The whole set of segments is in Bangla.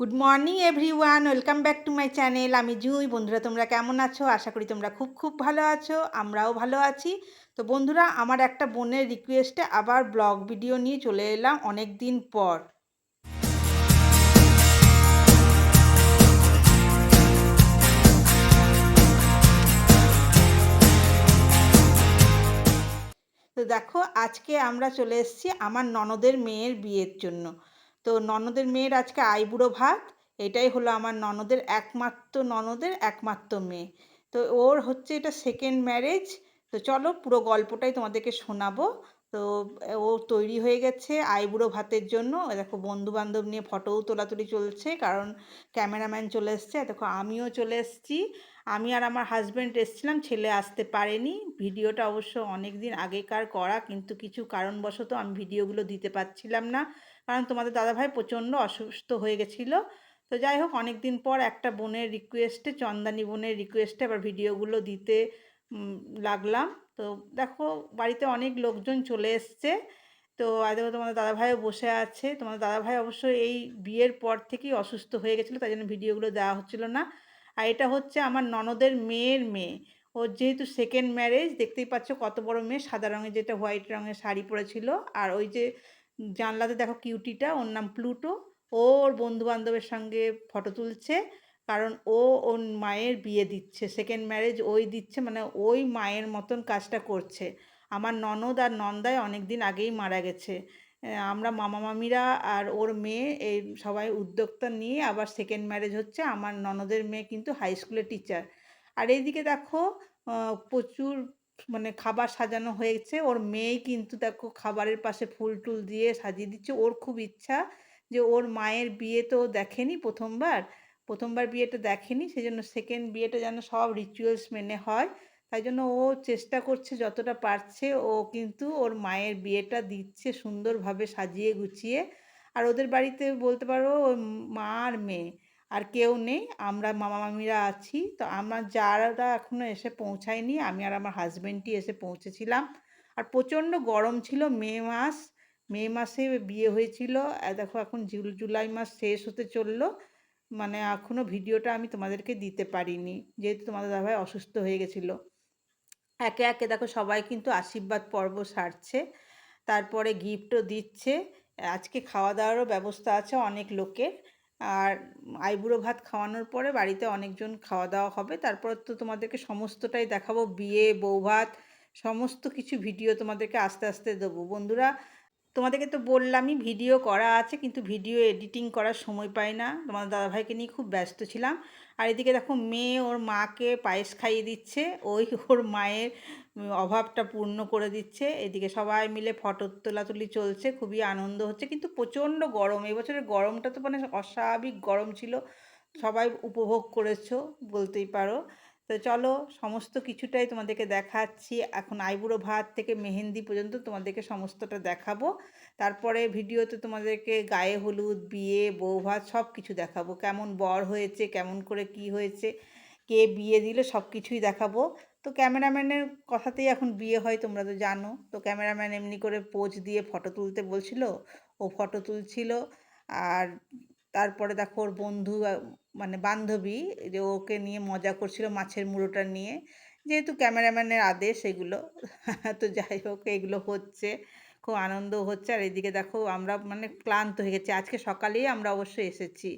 Good morning everyone welcome back to my channel আমি জুই। বন্ধুরা, তোমরা কেমন আছো? আশা করি তোমরা খুব খুব ভালো আছো। আমরাও ভালো আছি। তো বন্ধুরা, আমার একটা বোনের রিকোয়েস্টে আবার ব্লগ ভিডিও নিয়ে চলে এলাম অনেক দিন পর। তো দেখো, আজকে আমরা চলে এসেছি আমার ননদের মেয়ের বিয়ের জন্য। তো ননদের মেয়ের আজকে আইবুড়ো ভাত, এটাই হলো আমার ননদের একমাত্র ননদের একমাত্র মেয়ে। তো ওর হচ্ছে এটা সেকেন্ড ম্যারেজ তো চলো পুরো গল্পটাই তোমাদেরকে শোনাবো। তো ও তৈরি হয়ে গেছে আইবুড়ো ভাতের জন্য। দেখো বন্ধু বান্ধব নিয়ে ফটোও তোলাতুলি চলছে, কারণ ক্যামেরাম্যান চলে এসছে। দেখো আমিও চলে এসেছি। আমি আর আমার হাজব্যান্ড এসেছিলাম, ছেলে আসতে পারেনি। ভিডিওটা অবশ্য অনেক দিন আগেকার করা, কিন্তু কিছু কারণবশত আমি ভিডিওগুলো দিতে পারছিলাম না। কারণ তোমাদের দাদাভাই প্রচণ্ড অসুস্থ হয়ে গেছিল। তো যাই হোক অনেক দিন পর একটা বোনের রিকোয়েস্টে চন্দানি বোনের রিকোয়েস্টে আবার ভিডিওগুলো দিতে লাগলাম। তো দেখো, বাড়িতে অনেক লোকজন চলে এসছে। তো দেখো তোমাদের দাদাভাইও বসে আছে। তোমাদের দাদাভাই অবশ্য এই বিয়ের পর থেকেই অসুস্থ হয়ে গেছিল, তাই জন্য ভিডিওগুলো দেওয়া হচ্ছিল না। আর এটা হচ্ছে আমার ননদের মেয়ের মেয়ে। ওর যেহেতু সেকেন্ড ম্যারেজ দেখতেই পাচ্ছ কত বড় মেয়ে, সাদা রঙের যেটা হোয়াইট রঙের শাড়ি পরেছিল। আর ওই যে জানলাতে দেখো কিউটিটা, ওর নাম প্লুটো। ওর বন্ধু বান্ধবের সঙ্গে ফটো তুলছে, কারণ ও ওর মায়ের বিয়ে দিচ্ছে সেকেন্ড ম্যারেজ ওই দিচ্ছে মানে ওই মায়ের মতন কাজটা করছে। আমার ননদ আর নন্দায় অনেক দিন আগেই মারা গেছে। আমরা মামা মামিরা আর ওর মেয়ে, এই সবাই উদ্যোক্তা নিয়ে আবার সেকেন্ড ম্যারেজ হচ্ছে। আমার ননদের মেয়ে কিন্তু হাই স্কুলের টিচার আর এইদিকে দেখো প্রচুর মানে খাবার সাজানো হয়েছে। ওর মেয়ে কিন্তু দেখো খাবারের পাশে ফুল টুল দিয়ে সাজিয়ে দিচ্ছে। ওর খুব ইচ্ছা যে ওর মায়ের বিয়ে তো দেখেনি প্রথমবার। প্রথমবার বিয়েটা দেখেনি সেই জন্য সেকেন্ড বিয়েটা যেন সব রিচুয়ালস মেনে হয়। তাই জন্য ও চেষ্টা করছে যতটা পারছে, ও কিন্তু ওর মায়ের বিয়েটা দিচ্ছে সুন্দরভাবে সাজিয়ে গুছিয়ে। আর ওদের বাড়িতে বলতে পারো মা আর মেয়ে আর কেউ নেই, আমরা মামা মামিরা আছি। তো আমার যারা এখনও এসে পৌঁছায়নি, আমি আর আমার হাজব্যান্ডটি এসে পৌঁছেছিলাম। আর প্রচণ্ড গরম ছিল, মে মাস, মে মাসে বিয়ে হয়েছিল। দেখো এখন জুল, জুলাই মাস শেষ হতে চলল। মানে এখনও ভিডিওটা আমি তোমাদেরকে দিতে পারিনি, যেহেতু তোমাদের দাদাভাই অসুস্থ হয়ে গেছিল। একে একে দেখো সবাই কিন্তু আশীর্বাদ পর্ব সারছে, তারপরে গিফটও দিচ্ছে। আজকে খাওয়া দাওয়ারও ব্যবস্থা আছে অনেক লোকের। আর আইবুড়ো ভাত খাওয়ানোর পরে বাড়িতে অনেকজন খাওয়া দাওয়া হবে। তারপর তো তোমাদেরকে সমস্তটাই দেখাবো। বিয়ে বউ ভাত সমস্ত কিছু ভিডিও তোমাদেরকে আস্তে আস্তে দেবো। বন্ধুরা তোমাদেরকে তো বললামই ভিডিও করা আছে, কিন্তু ভিডিও এডিটিং করার সময় পাই না। তোমার দাদাভাইকে নিয়ে খুব ব্যস্ত ছিলাম। আর এদিকে দেখো মেয়ে ওর মাকে পায়েস খাইয়ে দিচ্ছে, ওই ওর মায়ের অভাবটা পূর্ণ করে দিচ্ছে। এদিকে সবাই মিলে ফটো তোলাতুলি চলছে, খুবই আনন্দ হচ্ছে, কিন্তু প্রচণ্ড গরম। এবছরের গরমটা তো মানে অস্বাভাবিক গরম ছিল, সবাই উপভোগ করেছ বলতেই পারো। তো চলো সমস্ত কিছুটাই তোমাদেরকে দেখাচ্ছি। এখন আইবুড়ো ভাত থেকে মেহেন্দি পর্যন্ত তোমাদেরকে সমস্তটা দেখাবো। তারপরে ভিডিওতে তোমাদেরকে গায়ে হলুদ, বিয়ে, বউ ভাত সব কিছু দেখাবো। কেমন বর হয়েছে, কেমন করে কি হয়েছে, কে বিয়ে দিলে সব কিছুই দেখাবো। তো ক্যামেরাম্যানের কথাতেই এখন বিয়ে হয়, তোমরা তো জানো। তো ক্যামেরাম্যান এমনি করে পোজ দিয়ে ফটো তুলতে বলছিল, ও ফটো তুলছিল। আর তারপরে দেখো ওর বন্ধু মানে বান্ধবী, যে ওকে নিয়ে মজা করছিল মাছের মুড়োটা নিয়ে। যেহেতু ক্যামেরাম্যানের আদেশ এগুলো, তো যাই হোক, এগুলো হচ্ছে। খুব আনন্দ হচ্ছে। আর এদিকে দেখো, আমরা মানে ক্লান্ত হয়ে গেছি। আজকে সকালেই আমরা অবশ্যই এসেছি।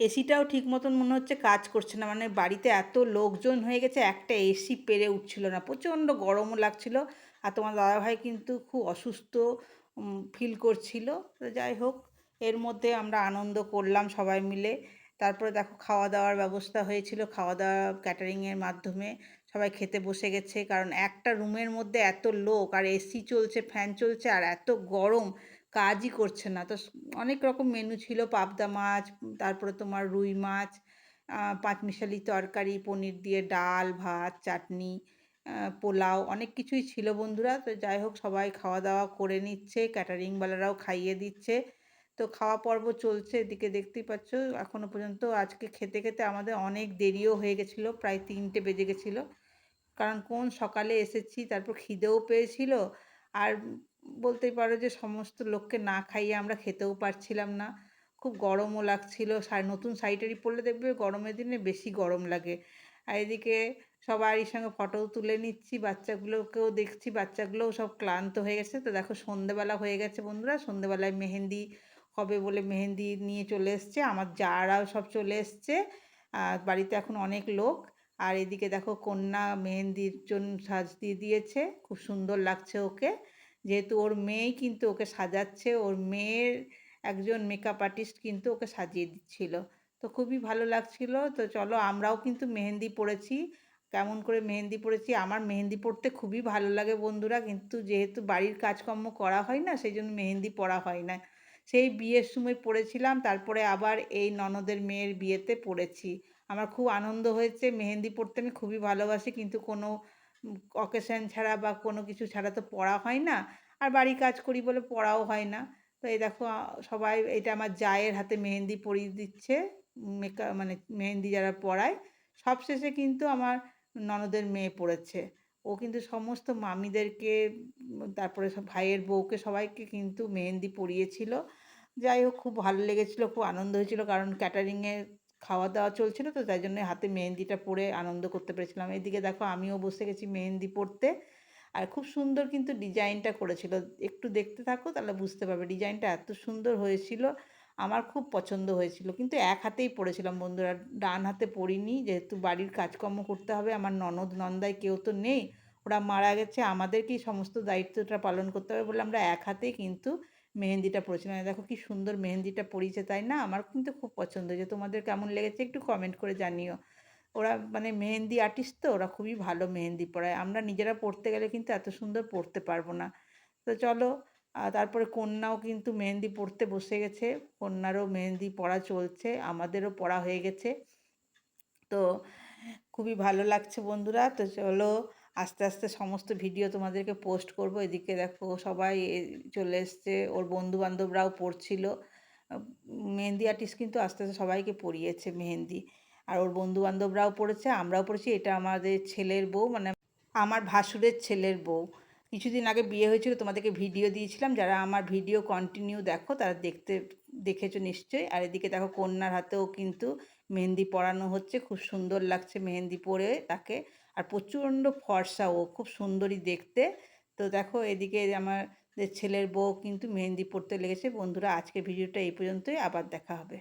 এসিটাও ঠিক মতন মনে হচ্ছে কাজ করছে না। মানে বাড়িতে এত লোকজন হয়ে গেছে, একটা এসি পেরে উঠছিল না। প্রচণ্ড গরমও লাগছিল। আর তোমার দাদাভাই কিন্তু খুব অসুস্থ ফিল করছিল। যাই হোক, এর মধ্যে আমরা আনন্দ করলাম সবাই মিলে। তারপরে দেখো খাওয়া দাওয়ার ব্যবস্থা হয়েছিল। খাওয়া দাওয়া ক্যাটারিংয়ের মাধ্যমে সবাই খেতে বসে গেছে। কারণ একটা রুমের মধ্যে এত লোক আর এসি চলছে ফ্যান চলছে আর এত গরম কাজই করছে না। তো অনেক রকম মেনু ছিল, পাবদা মাছ, তারপরে তোমার রুই মাছ পাঁচমিশালি তরকারি, পনির দিয়ে ডাল, ভাত, চাটনি পোলাও অনেক কিছুই ছিল বন্ধুরা। তো যাই হোক সবাই খাওয়া দাওয়া করে নিচ্ছে ক্যাটারিংওয়ালারাও খাইয়ে দিচ্ছে। তো খাওয়া পর্ব চলছে, এদিকে দেখতেই পাচ্ছ এখনও পর্যন্ত আজকে খেতে খেতে আমাদের অনেক দেরিও হয়ে গেছিল, প্রায় তিনটে বেজে গেছিল। কারণ কোন সকালে এসেছি, তারপর খিদেও পেয়েছিল, আর বলতেই পারো যে সমস্ত লোককে না খাইয়ে আমরা খেতেও পারছিলাম না। খুব গরমও লাগছিল নতুন টাড়ি পরলে দেখবে গরমের দিনে বেশি গরম লাগে। আর এদিকে সবারই সঙ্গে ফটো তুলে নিচ্ছি, বাচ্চাগুলোকেও দেখছি, বাচ্চাগুলোও সব ক্লান্ত হয়ে গেছে। তো দেখো সন্ধেবেলা হয়ে গেছে বন্ধুরা, সন্ধেবেলায় মেহেন্দি হবে বলে মেহেন্দি নিয়ে চলে এসছে, আমার যারাও সব চলে এসছে। আর বাড়িতে এখন অনেক লোক। আর এদিকে দেখো কন্যা মেহেন্দির জন্য সাজ দিয়ে দিয়েছে, খুব সুন্দর লাগছে ওকে। যেহেতু ওর মেয়েই কিন্তু ওকে সাজাচ্ছে, ওর মেয়ের একজন মেকআপ আর্টিস্ট কিন্তু ওকে সাজিয়ে দিচ্ছিল। তো খুবই ভালো লাগছিল। তো চলো আমরাও কিন্তু মেহেন্দি পড়েছি, কেমন করে মেহেন্দি পড়েছি, আমার মেহেন্দি পড়তে খুবই ভালো লাগে বন্ধুরা। কিন্তু যেহেতু বাড়ির কাজকর্ম করা হয় না, সেই জন্য মেহেন্দি পড়া হয় না। সেই বিয়ের সময় পড়েছিলাম, তারপরে আবার এই ননদের মেয়ের বিয়েতে পড়েছি। আমার খুব আনন্দ হয়েছে, মেহেন্দি পড়তে আমি খুবই ভালোবাসি, কিন্তু কোনো অকেশন ছাড়া বা কোনো কিছু ছাড়া তো পড়া হয় না, আর বাড়ি কাজ করি বলে পড়াও হয় না। তো এই দেখো সবাই এটা আমার জায়ের হাতে মেহেন্দি পরিয়ে দিচ্ছে, মেকা মানে মেহেন্দি যারা পড়ায় সবশেষে কিন্তু আমার ননদের মেয়ে পড়েছে। ও কিন্তু সমস্ত মামিদেরকে, তারপরে সব ভাইয়ের বউকে সবাইকে কিন্তু মেহেন্দি পরিয়েছিল। যাই হোক, খুব ভালো লেগেছিলো, খুব আনন্দ হয়েছিল কারণ ক্যাটারিংয়ে খাওয়া দাওয়া চলছিল তো তাই জন্য হাতে মেহেন্দিটা পরে আনন্দ করতে পেরেছিলাম। এদিকে দেখো আমিও বসে গেছি মেহেন্দি পরতে। আর খুব সুন্দর কিন্তু ডিজাইনটা করেছিল। একটু দেখতে থাকো তাহলে বুঝতে পারবে। ডিজাইনটা এত সুন্দর হয়েছিল। আমার খুব পছন্দ হয়েছিল। কিন্তু এক হাতেই পড়েছিলাম বন্ধুরা, ডান হাতে পড়িনি। যেহেতু বাড়ির কাজকর্ম করতে হবে, আমার ননদ নন্দায় কেউ তো নেই, ওরা মারা গেছে, আমাদেরকেই সমস্ত দায়িত্বটা পালন করতে হবে বলে আমরা এক হাতেই কিন্তু মেহেন্দিটা পরেছিলাম দেখো কি সুন্দর মেহেন্দিটা পড়িয়েছে, তাই না? আমার কিন্তু খুব পছন্দ হয়েছে। তোমাদের কেমন লেগেছে একটু কমেন্ট করে জানিও। ওরা মানে মেহেন্দি আর্টিস্ট তো, ওরা খুবই ভালো মেহেন্দি পড়ায়। আমরা নিজেরা পড়তে গেলে কিন্তু এত সুন্দর পড়তে পারব না। তো চলো তারপরে কন্যাও কিন্তু মেহেন্দি পড়তে বসে গেছে। কন্যারও মেহেন্দি পড়া চলছে, আমাদেরও পড়া হয়ে গেছে। তো খুবই ভালো লাগছে বন্ধুরা। তো চলো আস্তে আস্তে সমস্ত ভিডিও তোমাদেরকে পোস্ট করব। এদিকে দেখো সবাই চলে এসছে। ওর বন্ধু বান্ধবরাও পড়ছিল। মেহেন্দি আর্টিস্ট কিন্তু আস্তে আস্তে সবাইকে পড়িয়েছে মেহেন্দি। আর ওর বন্ধু বান্ধবরাও পড়েছে, আমরাও পড়েছি। এটা আমাদের ছেলের বউ মানে আমার ভাসুরের ছেলের বউ। কিছুদিন আগে বিয়ে হয়েছিল, তোমাদেরকে ভিডিও দিয়েছিলাম। যারা আমার ভিডিও কন্টিনিউ দেখো, তারা দেখতে, দেখেছ নিশ্চয়ই। আর এদিকে দেখো কন্যার হাতেও কিন্তু মেহেন্দি পরানো হচ্ছে। খুব সুন্দর লাগছে মেহেন্দি পরে তাকে। আর প্রচণ্ড ফর্সা ও, খুব সুন্দরী দেখতে। তো দেখো এদিকে আমার ছেলের বউ কিন্তু মেহেন্দি পড়তে লেগেছে। বন্ধুরা আজকে ভিডিওটা এই পর্যন্তই। আবার দেখা হবে।